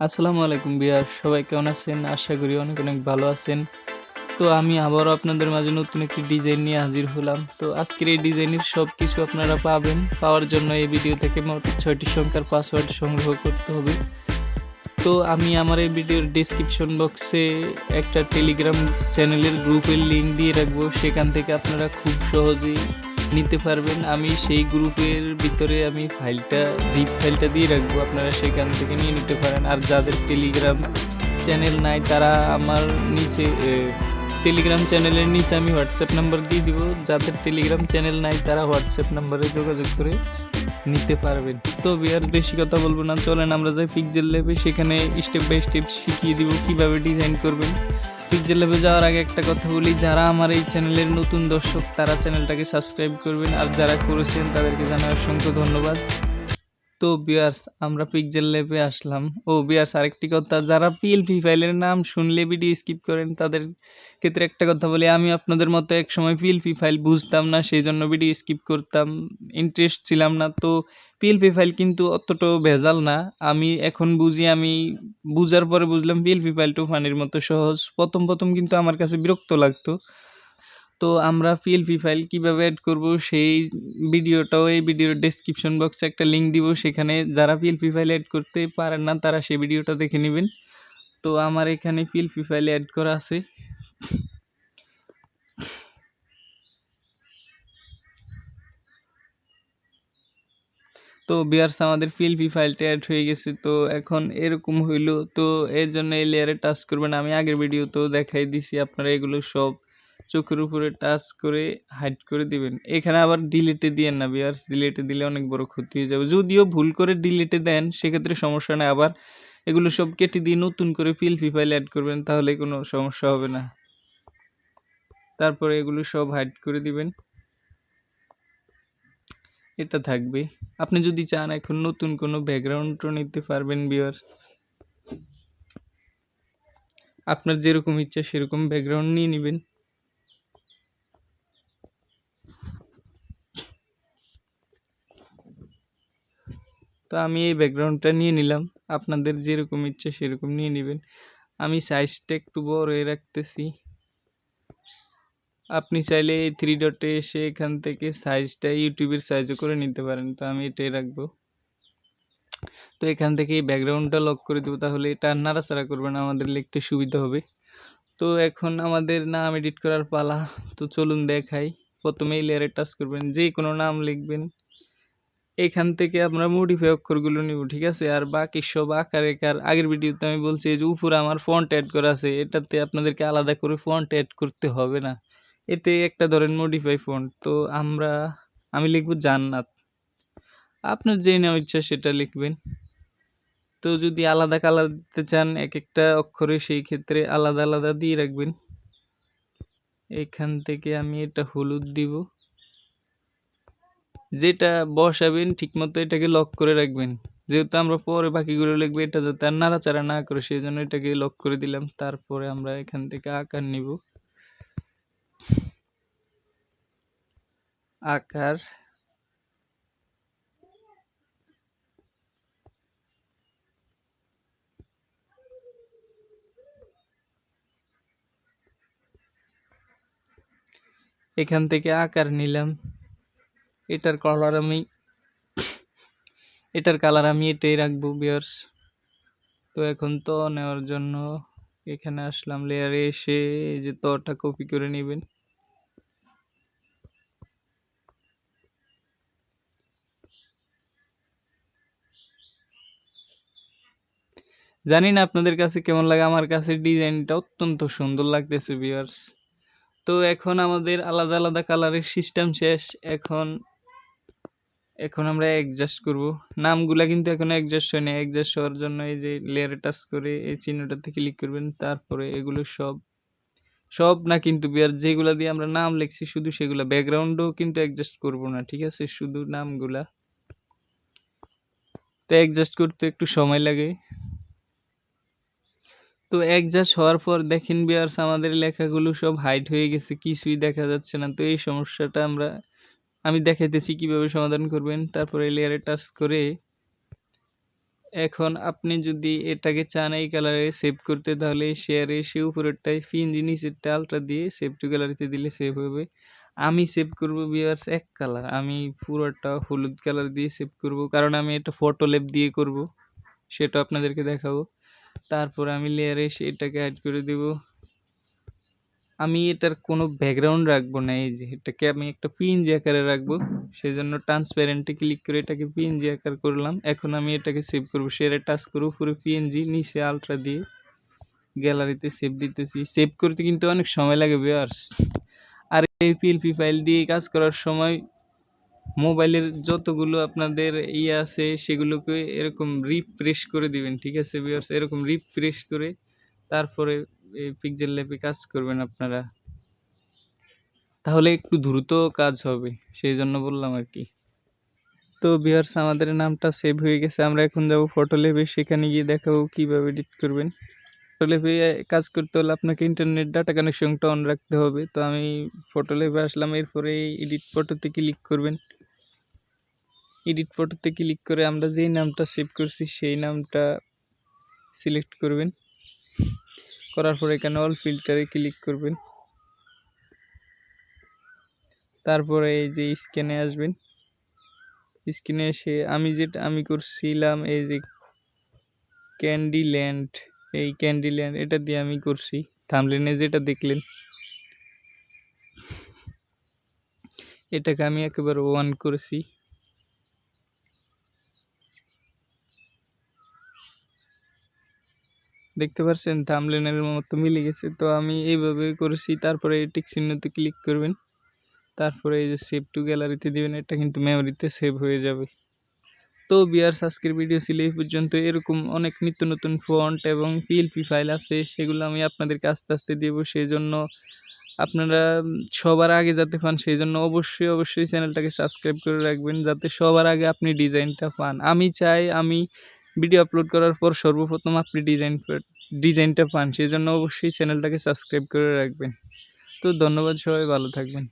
আসসালামু আলাইকুম বিয়ার সবাই কেমন আছেন? আশা করি অনেক অনেক ভালো আছেন। তো আমি আবারও আপনাদের মাঝে নতুন একটি ডিজাইন নিয়ে হাজির হলাম। তো আজকের এই ডিজাইনের সব কিছু আপনারা পাবেন। পাওয়ার জন্য এই ভিডিও থেকে মোট ছয়টি সংখ্যার পাসওয়ার্ড সংগ্রহ করতে হবে। তো আমি আমার এই ভিডিওর ডিসক্রিপশন বক্সে একটা টেলিগ্রাম চ্যানেলের গ্রুপের লিঙ্ক দিয়ে রাখব। সেখান থেকে আপনারা খুব সহজেই নিতে পারবেন। আমি সেই গ্রুপের ভিতরে আমি ফাইলটা জিপ ফাইলটা দিয়ে রাখব। আপনারা সেখান থেকে নিয়ে নিতে পারেন। আর যাদের টেলিগ্রাম চ্যানেল নাই, তারা আমার নিচে টেলিগ্রাম চ্যানেলের নিচে আমি হোয়াটসঅ্যাপ নাম্বার দিয়ে দিব। যাদের টেলিগ্রাম চ্যানেল নাই, তারা হোয়াটসঅ্যাপ নাম্বারে যোগাযোগ করে নিতে পারবেন। তো বিয়ার বেশি কথা বলব না। চলেন আমরা যাই পিকজেল ল্যাবে সেখানে স্টেপ বাই স্টেপ শিখিয়ে দিব কীভাবে ডিজাইন করবেন। পিকজেল লেভে যাওয়ার আগে একটা কথা বলি, যারা আমার এই চ্যানেলের নতুন দর্শক, তারা চ্যানেলটাকে সাবস্ক্রাইব করবেন, আর যারা করেছেন তাদেরকে জানাই অসংখ্য ধন্যবাদ। তো বিয়ার্স আমরা পিকজেল ল্যাবে আসলাম। ও বিয়ার্স আরেকটি কথা, যারা পিএলপি ফাইলের নাম শুনলে ভিডিও স্কিপ করেন, তাদের ক্ষেত্রে একটা কথা বলি, আমি আপনাদের মতো এক সময় পিএলপি ফাইল বুঝতাম না সেই জন্য ভিডিও স্কিপ করতাম ইন্টারেস্ট ছিলাম না। তো পিএলপি ফাইল কিন্তু অতটাও ভেজাল না। আমি এখন বুঝি, আমি বুঝার পরে বুঝলাম পিএলপি ফাইলটাও ফানির মতো সহজ। প্রথম প্রথম কিন্তু আমার কাছে বিরক্ত লাগতো। তো আমরা পিএলপি ফাইল কীভাবে অ্যাড করব সেই ভিডিওটাও এই ভিডিওর ডেসক্রিপশন বক্সে একটা লিঙ্ক দিব। সেখানে যারা পিএলপি ফাইল অ্যাড করতে পারেন না, তারা সেই ভিডিওটা দেখে নেবেন। তো আমার এখানে পিএলপি ফাইল অ্যাড করা আছে। তো বিয়ার্স আমাদের পিএলপি ফাইলটা অ্যাড হয়ে গেছে। তো এখন এরকম হইল। তো এর জন্য এই লেয়ারে টাচ করবেন। আমি আগের ভিডিওতেও দেখাই দিছি, আপনারা এগুলো সব চোখের উপরে টাচ করে হাইড করে দিবেন। এখানে আবার ডিলেটে দিয়েন না বিয়ার্স ডিলেটে দিলে অনেক বড় ক্ষতি হয়ে যাবে। যদিও ভুল করে ডিলেটে দেন, সেক্ষেত্রে সমস্যা নেই। আবার এগুলো সব কেটে দিয়ে নতুন করে পিএলপি ফাইল অ্যাড করবেন, তাহলে কোনো সমস্যা হবে না। তারপরে এগুলো সব হাইড করে দিবেন। এটা থাকবে। আপনি যদি চান এখন নতুন কোনো ব্যাকগ্রাউন্ডও নিতে পারবেন বিয়ার্স আপনার যেরকম ইচ্ছা সেরকম ব্যাকগ্রাউন্ড নিয়ে নেবেন। তো আমি এই ব্যাকগ্রাউন্ডটা নিয়ে নিলাম। আপনাদের যেরকম ইচ্ছে সেরকম নিয়ে নেবেন। আমি সাইজটা একটু বড় রাখতেছি। আপনি চাইলে এই থ্রি ডটে এসে এখান থেকে সাইজটা ইউটিউবের সাইজও করে নিতে পারেন। তো আমি এটাই রাখব। তো এখান থেকে এই ব্যাকগ্রাউন্ডটা লক করে দেবো তাহলে এটা নাড়াচাড়া করবে না, আমাদের লিখতে সুবিধা হবে। তো এখন আমাদের নাম এডিট করার পালা। তো চলুন দেখাই। প্রথমেই লেয়ারে টাচ করবেন। যে কোনো নাম লিখবেন। এখান থেকে আমরা মডিফাই অক্ষরগুলো নিব, ঠিক আছে? আর বাকি সব আকার একার, আগের ভিডিওতে আমি বলছি যে উপরে আমার ফন্ট অ্যাড করা আছে, এটাতে আপনাদেরকে আলাদা করে ফন্ট অ্যাড করতে হবে না। এটাই একটা ধরেন মডিফাই ফন্ট তো আমরা, আমি লিখব জান্নাত। আপনার যে নাম ইচ্ছা সেটা লিখবেন। তো যদি আলাদা কালার দিতে চান এক একটা অক্ষরে সেই ক্ষেত্রে আলাদা আলাদা দিয়ে রাখবেন। এখান থেকে আমি এটা হলুদ দিব। যেটা বসাবেন, ঠিকমতো এটাকে লক করে রাখবেন। যেহেতু আমরা পরে বাকিগুলো লিখব, এটা যাতে আর নাড়াচাড়া না করে সেই জন্য এটাকে লক করে দিলাম। তারপরে আমরা এখান থেকে আকার নিব। আকার। এখান থেকে আকার নিলাম। এটার কালার আমি, এটার কালার আমি এটাই রাখব বিয়ার্স তো এখন তো নেওয়ার জন্য এখানে আসলাম লেয়ারে এসে এই যে তটা কপি করে নেবেন। জানি না আপনাদের কাছে কেমন লাগে, আমার কাছে ডিজাইনটা অত্যন্ত সুন্দর লাগতেছে বিয়ার্স তো এখন আমাদের আলাদা আলাদা কালারের সিস্টেম শেষ, এখন এখন আমরা অ্যাডজাস্ট করব। নামগুলা কিন্তু এখন অ্যাডজাস্ট হয়নি। অ্যাডজাস্ট হওয়ার জন্য এই যে লেয়ারে টাচ করে এই চিহ্নটাতে ক্লিক করবেন, তারপরে এগুলো সব সব না কিন্তু বিয়ার যেগুলা দিয়ে আমরা নাম লিখছি, শুধু সেগুলা। ব্যাকগ্রাউন্ডও কিন্তু অ্যাডজাস্ট করব না, ঠিক আছে? শুধু নামগুলা। তো অ্যাডজাস্ট করতে একটু সময় লাগে। তো অ্যাডজাস্ট হওয়ার পর দেখেন বিয়ার্স, আমাদের লেখাগুলো সব হাইট হয়ে গেছে, কিছুই দেখা যাচ্ছে না। তো এই সমস্যাটা আমরা আমি দেখাইতেছি কীভাবে সমাধান করবেন। তারপরে লেয়ারে টাচ করে এখন আপনি যদি এটাকে চান এই কালারে সেভ করতে, তাহলে শেয়ারে এসে উপরেরটায় পিএনজি নিচেরটা আলট্রা দিয়ে সেভ টু গ্যালারিতে দিলে সেভ হবে। আমি সেভ করব ভিউয়ার্স এক কালার আমি পুরোটা হলুদ কালার দিয়ে সেভ করব, কারণ আমি এটা ফটো লেপ দিয়ে করব, সেটা আপনাদেরকে দেখাবো। তারপর আমি লেয়ারে সেটাকে অ্যাড করে দেব। আমি এটার কোনো ব্যাকগ্রাউন্ড রাখব না, এই যে এটাকে আমি একটা পিএনজি আকারে রাখব। সেই জন্য ট্রান্সপারেন্টে ক্লিক করে এটাকে পিএনজি আকার করলাম। এখন আমি এটাকে সেভ করব শেয়ারে টাচ করে উপরে পিএনজি নিচে আলট্রা দিয়ে গ্যালারিতে সেভ দিতেছি। সেভ করতে কিন্তু অনেক সময় লাগে ভিউয়ার্স আর এই পিএলপি ফাইল দিয়ে কাজ করার সময় মোবাইলের যতগুলো আপনাদের ইয়ে আছে, সেগুলোকে এরকম রিফ্রেশ করে দিবেন, ঠিক আছে ভিউয়ার্স এরকম রিফ্রেশ করে তারপরে এই পিক্সেল ল্যাবে কাজ করবেন আপনারা। তাহলে একটু দ্রুত কাজ হবে, সেই জন্য বললাম আর কি। তো ভিউয়ার্স আমাদের নামটা সেভ হয়ে গেছে, আমরা এখন যাব ফটো ল্যাবে সেখানে গিয়ে দেখাবো কীভাবে এডিট করবেন। ফটো ল্যাবে কাজ করতে হলে আপনাকে ইন্টারনেট ডাটা কানেকশনটা অন রাখতে হবে। তো আমি ফটো ল্যাবে আসলাম, এরপরে এডিট ফটোতে ক্লিক করবেন। এডিট ফটোতে ক্লিক করে আমরা যেই নামটা সেভ করছি, সেই নামটা সিলেক্ট করবেন। করার পর এখানে অল ফিল্টারে ক্লিক করবেন। তারপরে এই যে স্ক্যানে আসবেন। স্ক্রিনে এসে আমি যেটা, আমি করছিলাম এই যে ক্যান্ডি ল্যান্ড এই ক্যান্ডি ল্যান্ড এটা দিয়ে আমি করছি। থামলেনে যেটা দেখলেন, এটাকে আমি একেবারে ওয়ান করেছি। দেখতে পাচ্ছেন থামলেনের মতো মিলে গেছে। তো আমি এইভাবে করেছি, তারপরে টিক চিহ্নতে ক্লিক করবেন। তারপরে এই যে সেভ টু গ্যালারিতে দিবেন, এটা কিন্তু মেমোরিতে সেভ হয়ে যাবে। তো বিয়ার্স আজকের ভিডিও ছিল এই পর্যন্ত। এরকম অনেক নিত্য নতুন ফন্ট এবং পিএলপি ফাইল আছে, সেগুলো আমি আপনাদেরকে আস্তে আস্তে দেব। সেই জন্য আপনারা সবার আগে যাতে পান সেই জন্য অবশ্যই অবশ্যই চ্যানেলটাকে সাবস্ক্রাইব করে রাখবেন, যাতে সবার আগে আপনি ডিজাইনটা পান। আমি চাই, আমি ভিডিও আপলোড করার পর সর্বপ্রথম আপনি ডিজাইন ডিজাইনটা পান সেই জন্য অবশ্যই চ্যানেলটাকে সাবস্ক্রাইব করে রাখবেন। তো ধন্যবাদ সবাই, ভালো থাকবেন।